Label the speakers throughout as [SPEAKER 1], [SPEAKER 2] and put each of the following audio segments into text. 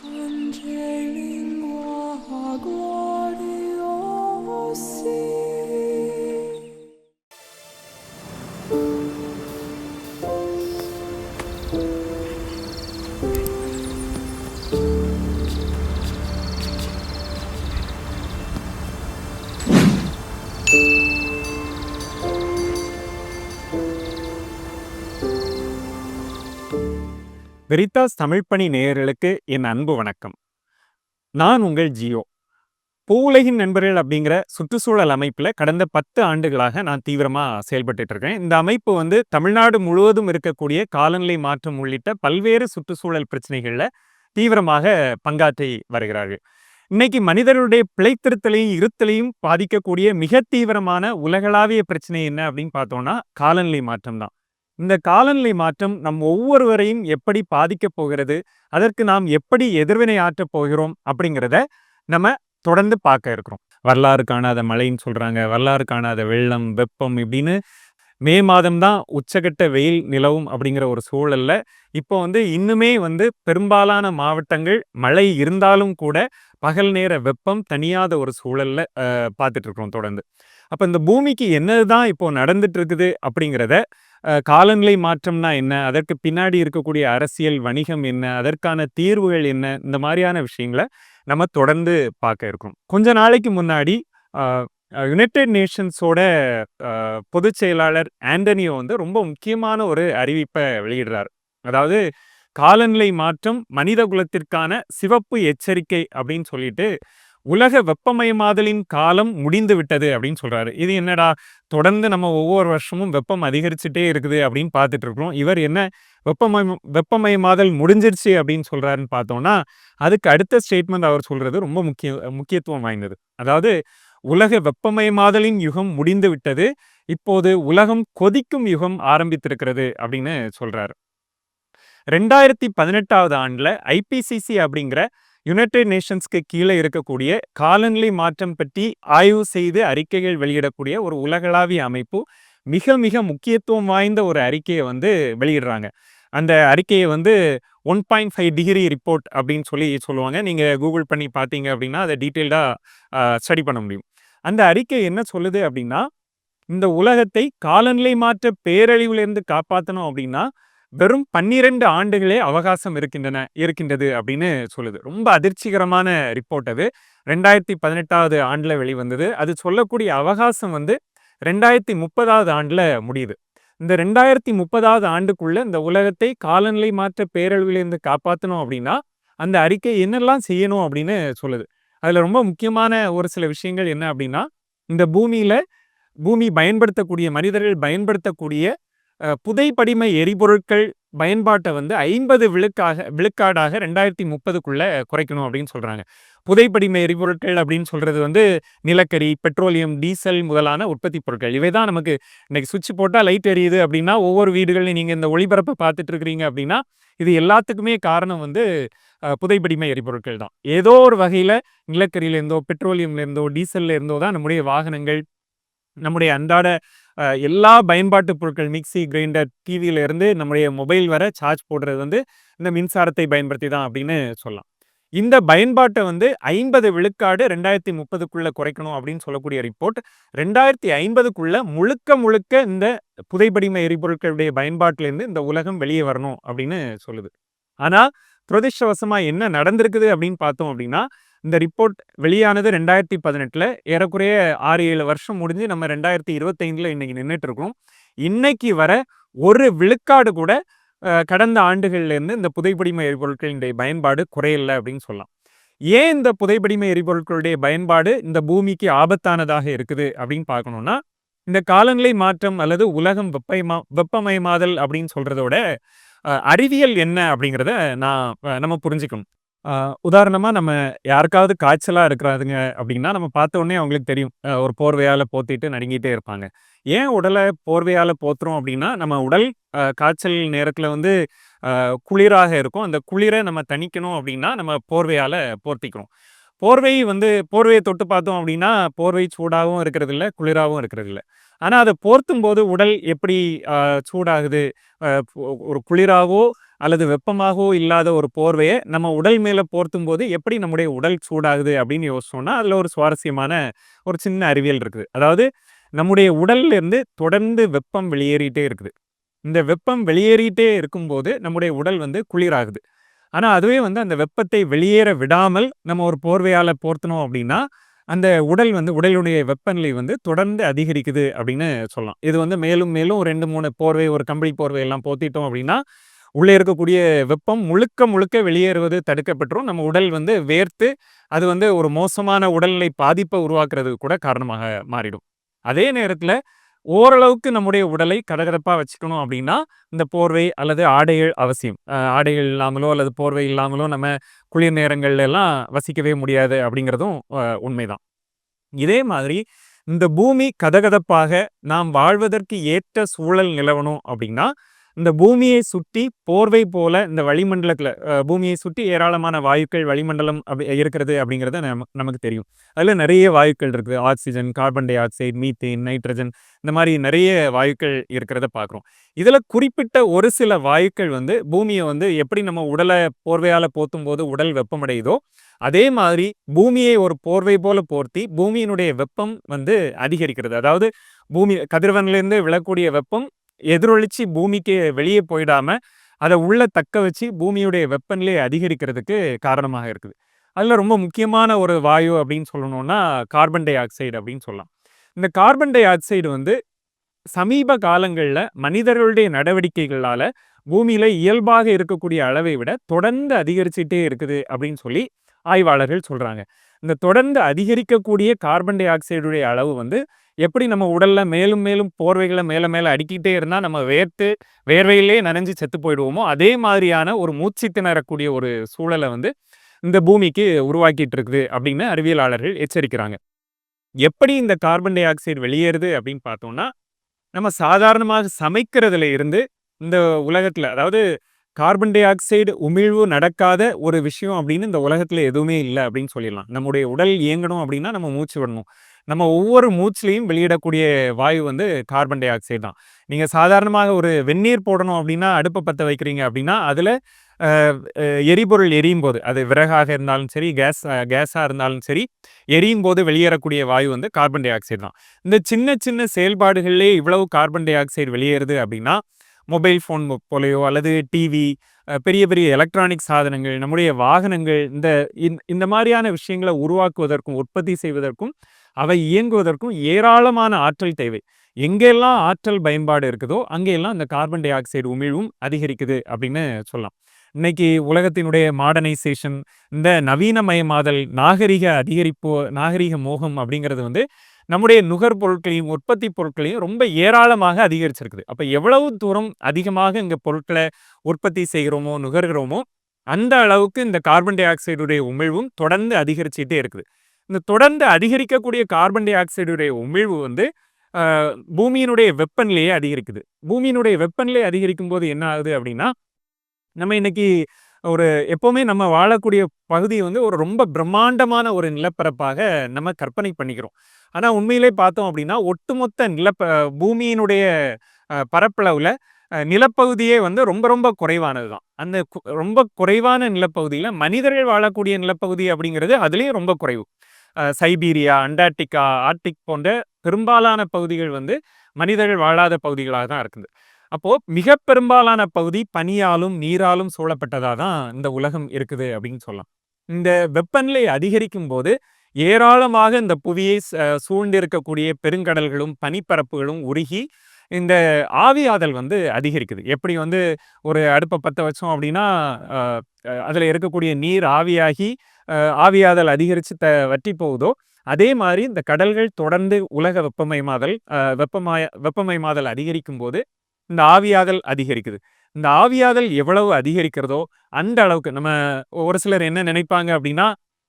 [SPEAKER 1] 风吹林花过。வெரிதாஸ் தமிழ்ப்பணி நேயர்களுக்கு என் அன்பு வணக்கம். நான் உங்கள் ஜியோ. பூவுலகின் நண்பர்கள் அப்படிங்கிற சுற்றுச்சூழல் அமைப்பில் கடந்த பத்து ஆண்டுகளாக நான் தீவிரமாக செயல்பட்டு இருக்கேன். இந்த அமைப்பு வந்து தமிழ்நாடு முழுவதும் இருக்கக்கூடிய காலநிலை மாற்றம் உள்ளிட்ட பல்வேறு சுற்றுச்சூழல் பிரச்சனைகளில் தீவிரமாக பங்காற்றி வருகிறார்கள். இன்னைக்கு மனிதர்களுடைய பிழைத்திருத்தலையும் இருத்தலையும் பாதிக்கக்கூடிய மிக தீவிரமான உலகளாவிய பிரச்சனை என்ன அப்படின்னு பார்த்தோம்னா காலநிலை மாற்றம் தான். இந்த காலநிலை மாற்றம் நம் ஒவ்வொருவரையும் எப்படி பாதிக்கப் போகிறது அதற்கு நாம் எப்படி எதிர்வினை ஆற்றப் போகிறோம் அப்படிங்கிறத நம்ம தொடர்ந்து பார்க்க இருக்கிறோம். வரலாறு காணாத மழைன்னு சொல்கிறாங்க வரலாறு காணாத வெள்ளம் வெப்பம் இப்படின்னு மே மாதம் தான் உச்சகட்ட வெயில் நிலவும் அப்படிங்கிற ஒரு சூழல்ல இப்போ வந்து இன்னுமே வந்து பெரும்பாலான மாவட்டங்கள் மழை இருந்தாலும் கூட பகல் நேர வெப்பம் தனியாத ஒரு சூழலில் பார்த்துட்டு இருக்கிறோம் தொடர்ந்து. அப்போ இந்த பூமிக்கு என்னதுதான் இப்போது நடந்துட்டு இருக்குது அப்படிங்கிறத காலநிலை மாற்றம்னா என்ன? அதற்கு பின்னாடி இருக்கக்கூடிய அரசியல் வணிகம் என்ன? அதற்கான தீர்வுகள் என்ன? இந்த மாதிரியான விஷயங்களை நம்ம தொடர்ந்து பார்க்க இருக்கோம். கொஞ்ச நாளைக்கு முன்னாடி யுனைடெட் நேஷன்ஸோட பொதுச் செயலாளர் ஆண்டனியோ வந்து ரொம்ப முக்கியமான ஒரு அறிவிப்பை வெளியிடுறார். அதாவது காலநிலை மாற்றம் மனித குலத்திற்கான சிவப்பு எச்சரிக்கை அப்படின்னு சொல்லிட்டு உலக வெப்பமயமாதலின் காலம் முடிந்து விட்டது அப்படின்னு சொல்கிறாரு இது என்னடா? தொடர்ந்து நம்ம ஒவ்வொரு வருஷமும் வெப்பம் அதிகரிச்சுட்டே இருக்குது அப்படின்னு பார்த்துட்டு இருக்கிறோம். இவர் என்ன வெப்பமய வெப்பமயமாதல் முடிஞ்சிருச்சு அப்படின்னு சொல்கிறாருன்னு பார்த்தோம்னா அதுக்கு அடுத்த ஸ்டேட்மெண்ட் அவர் சொல்கிறது ரொம்ப முக்கிய முக்கியத்துவம் வாய்ந்தது. அதாவது உலக வெப்பமயமாதலின் யுகம் முடிந்து விட்டது இப்போது உலகம் கொதிக்கும் யுகம் ஆரம்பித்திருக்கிறது அப்படின்னு சொல்கிறார் ரெண்டாயிரத்தி பதினெட்டாவது ஆண்டில் ஐபிசிசி அப்படிங்கிற யுனைடெட் நேஷன்ஸ்க்கு கீழே இருக்கக்கூடிய காலநிலை மாற்றம் பற்றி ஆய்வு செய்து அறிக்கைகள் வெளியிடக்கூடிய ஒரு உலகளாவிய அமைப்பு மிக மிக முக்கியத்துவம் வாய்ந்த ஒரு அறிக்கையை வந்து வெளியிடுறாங்க. அந்த அறிக்கையை வந்து one point five degree report அப்படின்னு சொல்லி சொல்லுவாங்க. நீங்கள் கூகுள் பண்ணி பார்த்தீங்க அப்படின்னா அதை டீட்டெயில்டாக ஸ்டடி பண்ண முடியும். அந்த அறிக்கை என்ன சொல்லுது அப்படின்னா இந்த உலகத்தை காலநிலை மாற்ற பேரழிவுலேருந்து காப்பாற்றணும் அப்படின்னா வெறும் பன்னிரண்டு ஆண்டுகளே அவகாசம் இருக்கின்றன இருக்கின்றது அப்படின்னு சொல்லுது. ரொம்ப அதிர்ச்சிகரமான ரிப்போர்ட் அது. ரெண்டாயிரத்தி பதினெட்டாவது ஆண்டில் வெளிவந்தது. அது சொல்லக்கூடிய அவகாசம் வந்து ரெண்டாயிரத்தி முப்பதாவது ஆண்டில் முடியுது. இந்த ரெண்டாயிரத்தி முப்பதாவது ஆண்டுக்குள்ள இந்த உலகத்தை காலநிலை மாற்ற பேரழிவிலிருந்து காப்பாற்றணும் அப்படின்னா அந்த அறிக்கை என்னெல்லாம் செய்யணும் அப்படின்னு சொல்லுது. அதில் ரொம்ப முக்கியமான ஒரு சில விஷயங்கள் என்ன அப்படின்னா இந்த பூமியில் பூமி பயன்படுத்தக்கூடிய மனிதர்கள் பயன்படுத்தக்கூடிய புதைப்படிமை எரிபொருட்கள் பயன்பாட்டை வந்து ஐம்பது விழுக்காக விழுக்காடாக ரெண்டாயிரத்தி முப்பதுக்குள்ளே குறைக்கணும் அப்படின்னு சொல்கிறாங்க புதைப்படிம எரிபொருட்கள் அப்படின்னு சொல்கிறது வந்து நிலக்கரி பெட்ரோலியம் டீசல் முதலான உற்பத்தி பொருட்கள். இவை தான் நமக்கு இன்றைக்கி சுவிட்ச் போட்டால் லைட் எரியுது அப்படின்னா ஒவ்வொரு வீடுகளையும் நீங்கள் இந்த ஒளிபரப்பை பார்த்துட்டு இருக்கிறீங்க அப்படின்னா இது எல்லாத்துக்குமே காரணம் வந்து புதைப்படிம எரிபொருட்கள் தான். ஏதோ ஒரு வகையில் நிலக்கரியிலேருந்தோ பெட்ரோலியம்லேருந்தோ டீசல்லேருந்தோ தான் நம்முடைய வாகனங்கள் நம்முடைய அன்றாட எல்லா பயன்பாட்டு பொருட்கள் மிக்சி கிரைண்டர் டிவியிலேருந்து நம்முடைய மொபைல் வர சார்ஜ் போடுறது வந்து இந்த மின்சாரத்தை பயன்படுத்தி தான் அப்படின்னு சொல்லலாம். இந்த பயன்பாட்டை வந்து ஐம்பது விழுக்காடு ரெண்டாயிரத்தி முப்பதுக்குள்ளே குறைக்கணும் அப்படின்னு சொல்லக்கூடிய ரிப்போர்ட் ரெண்டாயிரத்தி ஐம்பதுக்குள்ளே முழுக்க முழுக்க இந்த புதைப்படிம எரிபொருட்களுடைய பயன்பாட்டிலேருந்து இந்த உலகம் வெளியே வரணும் அப்படின்னு சொல்லுது. ஆனால் துரதிருஷ்டவசமா என்ன நடந்திருக்குது அப்படின்னு பார்த்தோம் அப்படின்னா இந்த ரிப்போர்ட் வெளியானது ரெண்டாயிரத்தி பதினெட்டில். ஏறக்குறைய ஆறு ஏழு வருஷம் முடிஞ்சு நம்ம ரெண்டாயிரத்தி இருபத்தைந்தில் இன்றைக்கி நின்றுட்டு இருக்கோம் இன்னைக்கு வர ஒரு விழுக்காடு கூட கடந்த ஆண்டுகள்லேருந்து இந்த புதைப்படிம எரிபொருட்களினுடைய பயன்பாடு குறையலை அப்படின்னு சொல்லலாம். ஏன் இந்த புதைப்படிம எரிபொருட்களுடைய பயன்பாடு இந்த பூமிக்கு ஆபத்தானதாக இருக்குது அப்படின்னு பார்க்கணும்னா இந்த காலநிலை மாற்றம் அல்லது உலகம் வெப்பமயமா வெப்பமயமாதல் அப்படின்னு சொல்கிறதோட அறிவியல் என்ன அப்படிங்கிறத நான் நம்ம புரிஞ்சுக்கணும். உதாரணமாக நம்ம யாருக்காவது காய்ச்சலாக இருக்கிறாதுங்க அப்படின்னா, நம்ம பார்த்த உடனே அவங்களுக்கு தெரியும். ஒரு போர்வையால் போத்திட்டு நடுங்கிட்டே இருப்பாங்க. ஏன் உடலை போர்வையால் போத்துறோம் அப்படின்னா, நம்ம உடல் காய்ச்சல் நேரத்தில் வந்து குளிராக இருக்கும். அந்த குளிரை நம்ம தணிக்கணும் அப்படின்னா, நம்ம போர்வையால் போர்த்திக்கிறோம். போர்வை வந்து போர்வையை தொட்டு பார்த்தோம் அப்படின்னா, போர்வை சூடாகவும் இருக்கிறதில்ல, குளிராகவும் இருக்கிறதில்ல. ஆனால் அதை போர்த்தும் போது உடல் எப்படி சூடாகுது? ஒரு குளிராகவோ அல்லது வெப்பமாகவோ இல்லாத ஒரு போர்வையை நம்ம உடல் மேலே போர்த்தும் போது எப்படி நம்முடைய உடல் சூடாகுது அப்படின்னு யோசிச்சோம்னா அதில் ஒரு சுவாரஸ்யமான ஒரு சின்ன அறிவியல் இருக்குது. அதாவது நம்முடைய உடல்ல இருந்து தொடர்ந்து வெப்பம் வெளியேறிட்டே இருக்குது. இந்த வெப்பம் வெளியேறிட்டே இருக்கும்போது நம்முடைய உடல் வந்து குளிராகுது. ஆனால் அதுவே வந்து அந்த வெப்பத்தை வெளியேற விடாமல் நம்ம ஒரு போர்வையால் போர்த்தணும் அப்படின்னா அந்த உடல் வந்து உடலுடைய வெப்பநிலை வந்து தொடர்ந்து அதிகரிக்குது அப்படின்னு சொல்லலாம். இது வந்து மேலும் மேலும் ரெண்டு மூணு போர்வை ஒரு கம்பளி போர்வை எல்லாம் போத்திட்டோம் அப்படின்னா உள்ளே இருக்கக்கூடிய வெப்பம் முழுக்க முழுக்க வெளியேறுவது தடுக்கப்பட்டுரும். நம்ம உடல் வந்து வேர்த்து அது வந்து ஒரு மோசமான உடல்நிலை பாதிப்பை உருவாக்குறதுக்கு கூட காரணமாக மாறிடும். அதே நேரத்தில் ஓரளவுக்கு நம்முடைய உடலை கதகதப்பாக வச்சுக்கணும் அப்படின்னா இந்த போர்வை அல்லது ஆடைகள் அவசியம். ஆடைகள் இல்லாமலோ அல்லது போர்வை இல்லாமலோ நம்ம குளிர் நேரங்கள்ல எல்லாம் வசிக்கவே முடியாது அப்படிங்கிறதும் உண்மைதான். இதே மாதிரி இந்த பூமி கதகதப்பாக நாம் வாழ்வதற்கு ஏற்ற சூழல் நிலவணும் அப்படின்னா இந்த பூமியை சுற்றி போர்வை போல இந்த வளிமண்டலத்தில் பூமியை சுற்றி ஏராளமான வாயுக்கள் வளிமண்டலம் அப்படி இருக்கிறது அப்படிங்கிறத நமக்கு தெரியும். அதில் நிறைய வாயுக்கள் இருக்குது. Oxygen carbon dioxide methane nitrogen இந்த மாதிரி நிறைய வாயுக்கள் இருக்கிறத பார்க்குறோம். இதில் குறிப்பிட்ட ஒரு சில வாயுக்கள் வந்து பூமியை வந்து எப்படி நம்ம உடலை போர்வையால் போத்தும் போது உடல் வெப்பமடையுதோ அதே மாதிரி பூமியை ஒரு போர்வை போல போர்த்தி பூமியினுடைய வெப்பம் வந்து அதிகரிக்கிறது. அதாவது பூமி கதிரவன்லேருந்து விழக்கூடிய வெப்பம் எதிரொலிச்சு பூமிக்கு வெளியே போயிடாமல் அதை உள்ளே தக்க வச்சு பூமியுடைய வெப்பநிலையை அதிகரிக்கிறதுக்கு காரணமாக இருக்குது. அதில் ரொம்ப முக்கியமான ஒரு வாயு அப்படின்னு சொல்லணும்னா கார்பன் டை ஆக்சைடு அப்படின்னு சொல்லலாம். இந்த கார்பன் டை ஆக்சைடு வந்து சமீப காலங்களில் மனிதர்களுடைய நடவடிக்கைகளால் பூமியில் இயல்பாக இருக்கக்கூடிய அளவை விட தொடர்ந்து அதிகரிச்சுட்டே இருக்குது அப்படின்னு சொல்லி ஆய்வாளர்கள் சொல்கிறாங்க இந்த தொடர்ந்து அதிகரிக்கக்கூடிய கார்பன் டை ஆக்சைடுடைய அளவு வந்து எப்படி நம்ம உடலில் மேலும் மேலும் போர்வைகளை மேலே மேலே அடிக்கிட்டே இருந்தால் நம்ம வேர்த்து வேர்வையிலே நனைஞ்சு செத்து போயிடுவோமோ அதே மாதிரியான ஒரு மூச்சு திணறக்கூடிய ஒரு சூழலை வந்து இந்த பூமிக்கு உருவாக்கிட்டு இருக்குது அப்படின்னு அறிவியலாளர்கள் எச்சரிக்கிறாங்க. எப்படி இந்த கார்பன் டை ஆக்சைடு வெளியேறுது அப்படின்னு பார்த்தோம்னா நம்ம சாதாரணமாக சமைக்கிறதுல இருந்து இந்த உலகத்தில் அதாவது கார்பன் டை ஆக்சைடு உமிழ்வு நடக்காத ஒரு விஷயம் அப்படின்னு இந்த உலகத்தில் எதுவுமே இல்லை அப்படின்னு சொல்லிடலாம். நம்முடைய உடல் இயங்கணும் அப்படின்னா நம்ம மூச்சு விடணும். நம்ம ஒவ்வொரு மூச்சுலையும் வெளியிடக்கூடிய வாயு வந்து கார்பன் டை ஆக்சைடு தான். நீங்கள் சாதாரணமாக ஒரு வெந்நீர் போடணும் அப்படின்னா அடுப்பை பற்ற வைக்கிறீங்க அப்படின்னா அதில் எரிபொருள் எரியும் போது அது விறகாக இருந்தாலும் சரி கேஸ் கேஸாக இருந்தாலும் சரி எரியும் போது வெளியேறக்கூடிய வாயு வந்து கார்பன் டை ஆக்சைடு தான். இந்த சின்ன சின்ன செயல்பாடுகள்லேயே இவ்வளவு கார்பன் டை ஆக்சைடு வெளியேறுது அப்படின்னா மொபைல் ஃபோன் போலையோ அல்லது டிவி பெரிய பெரிய எலக்ட்ரானிக் சாதனங்கள் நம்முடைய வாகனங்கள் இந்த இந்த மாதிரியான விஷயங்களை உருவாக்குவதற்கும் உற்பத்தி செய்வதற்கும் அவை இயங்குவதற்கும் ஏராளமான ஆற்றல் தேவை. எங்கெல்லாம் ஆற்றல் பயன்பாடு இருக்குதோ அங்கெல்லாம் இந்த கார்பன் டை ஆக்சைடு உமிழ்வும் அதிகரிக்குது அப்படின்னு சொல்லலாம். இன்னைக்கு உலகத்தினுடைய மாடர்னைசேஷன் இந்த நவீனமயமாதல் நாகரிக அதிகரிப்பு நாகரிக மோகம் அப்படிங்கிறது வந்து நம்முடைய நுகர்பொருட்களையும் உற்பத்தி பொருட்களையும் ரொம்ப ஏராளமாக அதிகரிச்சிருக்குது. அப்போ எவ்வளவு தூரம் அதிகமாக இங்கே பொருட்களை உற்பத்தி செய்கிறோமோ நுகர்கிறோமோ அந்த அளவுக்கு இந்த கார்பன் டை ஆக்சைடுடைய உமிழ்வும் தொடர்ந்து அதிகரிச்சுட்டே இருக்குது. இந்த தொடர்ந்து அதிகரிக்கக்கூடிய கார்பன் டை ஆக்சைடுடைய உமிழ்வு வந்து பூமியினுடைய வெப்பநிலையை அதிகரிக்குது. பூமியினுடைய வெப்பநிலை அதிகரிக்கும் போது என்ன ஆகுது அப்படின்னா நம்ம இன்னைக்கு ஒரு எப்போவுமே நம்ம வாழக்கூடிய பகுதி வந்து ஒரு ரொம்ப பிரம்மாண்டமான ஒரு நிலப்பரப்பாக நம்ம கற்பனை பண்ணிக்கிறோம். ஆனால் உண்மையிலே பார்த்தோம் அப்படின்னா ஒட்டுமொத்த நிலப்ப பூமியினுடைய பரப்பளவில் நிலப்பகுதியே வந்து ரொம்ப ரொம்ப குறைவானது தான். அந்த ரொம்ப குறைவான நிலப்பகுதியில் மனிதர்கள் வாழக்கூடிய நிலப்பகுதி அப்படிங்கிறது அதுலேயும் ரொம்ப குறைவு. சைபீரியா அண்டார்டிகா ஆர்டிக் போன்ற பெரும்பாலான பகுதிகள் வந்து மனிதர்கள் வாழாத பகுதிகளாக தான் இருக்குது. அப்போது மிக பெரும்பாலான பகுதி பனியாலும் நீராலும் சூழப்பட்டதாக தான் இந்த உலகம் இருக்குது அப்படின்னு சொல்லலாம். இந்த வெப்பநிலை அதிகரிக்கும் போது ஏராளமாக இந்த புவியை சூழ்ந்திருக்கக்கூடிய பெருங்கடல்களும் பனிப்பரப்புகளும் உருகி இந்த ஆவியாதல் வந்து அதிகரிக்குது. எப்படி வந்து ஒரு அடுப்பை பற்ற வச்சோம் அப்படின்னா அதில் இருக்கக்கூடிய நீர் ஆவியாகி ஆவியாதல் அதிகரித்து த வற்றி போகுதோ அதே மாதிரி இந்த கடல்கள் தொடர்ந்து உலக வெப்பமயமாதல் வெப்பமய வெப்பமயமாதல் அதிகரிக்கும் போது இந்த ஆவியாதல் அதிகரிக்குது. இந்த ஆவியாதல் எவ்வளவு அதிகரிக்கிறதோ அந்த அளவுக்கு நம்ம ஒரு சிலர் என்ன நினைப்பாங்க அப்படின்னா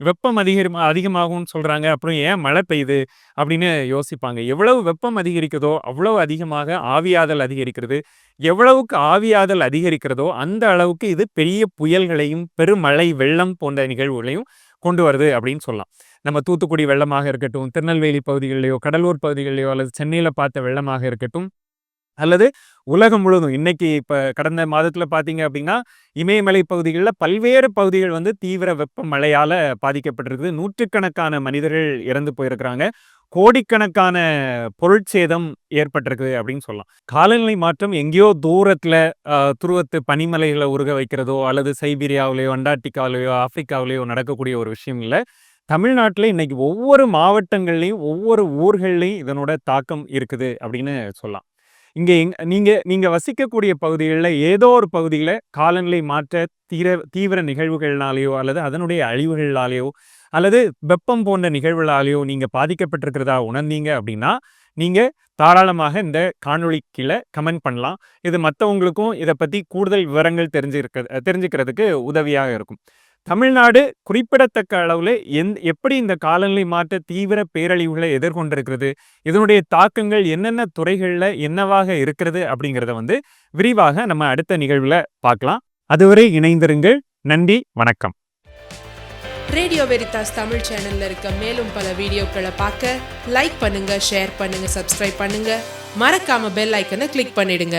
[SPEAKER 1] வெப்பம் அதிகரி அதிகமாகும்னு சொல்கிறாங்க அப்புறம் ஏன் மழை பெய்யுது? அப்படின்னு யோசிப்பாங்க. எவ்வளவு வெப்பம் அதிகரிக்கிறதோ அவ்வளவு அதிகமாக ஆவியாதல் அதிகரிக்கிறது. எவ்வளவுக்கு ஆவியாதல் அதிகரிக்கிறதோ அந்த அளவுக்கு இது பெரிய புயல்களையும் பெருமழை வெள்ளம் போன்ற நிகழ்வுகளையும் கொண்டு வருது அப்படின்னு சொல்லலாம். நம்ம தூத்துக்குடி வெள்ளமாக இருக்கட்டும் திருநெல்வேலி பகுதிகளிலேயோ கடலூர் பகுதிகளிலேயோ அல்லது சென்னையில் பார்த்த வெள்ளமாக இருக்கட்டும் அல்லது உலகம் முழுவதும் இன்னைக்கு இப்போ கடந்த மாதத்தில் பார்த்தீங்க அப்படின்னா, இமயமலை பகுதிகளில் பல்வேறு பகுதிகள் வந்து தீவிர வெப்ப மழையால் பாதிக்கப்பட்டிருக்குது. நூற்றுக்கணக்கான மனிதர்கள் இறந்து போயிருக்கிறாங்க. கோடிக்கணக்கான பொருட்சேதம் ஏற்பட்டிருக்குது அப்படின்னு சொல்லலாம். காலநிலை மாற்றம் எங்கேயோ தூரத்தில் துருவத்து பனிமலைகளை உருக வைக்கிறதோ, அல்லது சைபீரியாவிலேயோ அண்டார்டிகாவிலேயோ ஆப்பிரிக்காவிலேயோ நடக்கக்கூடிய ஒரு விஷயம் இல்லை தமிழ்நாட்டில் இன்னைக்கு ஒவ்வொரு மாவட்டங்கள்லையும் ஒவ்வொரு ஊர்கள்லையும் இதனோட தாக்கம் இருக்குது அப்படின்னு சொல்லலாம். இங்கே எங் நீங்கள் நீங்கள் வசிக்கக்கூடிய பகுதிகளில் ஏதோ ஒரு பகுதியில் காலநிலை மாற்ற தீர தீவிர நிகழ்வுகள்னாலேயோ அல்லது அதனுடைய அழிவுகளாலேயோ அல்லது வெப்பம் போன்ற நிகழ்வுகளாலேயோ நீங்கள் பாதிக்கப்பட்டிருக்கிறதா உணர்ந்தீங்க அப்படின்னா, நீங்கள் தாராளமாக இந்த காணொளி கீழே கமெண்ட் பண்ணலாம். இது மற்றவங்களுக்கும் இதை பற்றி கூடுதல் விவரங்கள் தெரிஞ்சிருக்க தெரிஞ்சுக்கிறதுக்கு உதவியாக இருக்கும். தமிழ்நாடு குறிப்பிடத்தக்க அளவில் எந் எப்படி இந்த காலநிலை மாற்ற தீவிர பேரழிவுகளை எதிர்கொண்டிருக்கிறது? இதனுடைய தாக்கங்கள் என்னென்ன துறைகளில் என்னவாக இருக்கிறது? அப்படிங்கிறத வந்து விரிவாக நம்ம அடுத்த நிகழ்வில் பார்க்கலாம். அதுவரை இணைந்திருங்கள். நன்றி, வணக்கம்.
[SPEAKER 2] ரேடியோ வெரிதாஸ் தமிழ் சேனல்ல இருக்க மேலும் பல வீடியோக்களை பார்க்க லைக் பண்ணுங்க ஷேர் பண்ணுங்க சப்ஸ்கிரைப் பண்ணுங்க மறக்காம பெல் ஐக்கனை கிளிக் பண்ணிடுங்க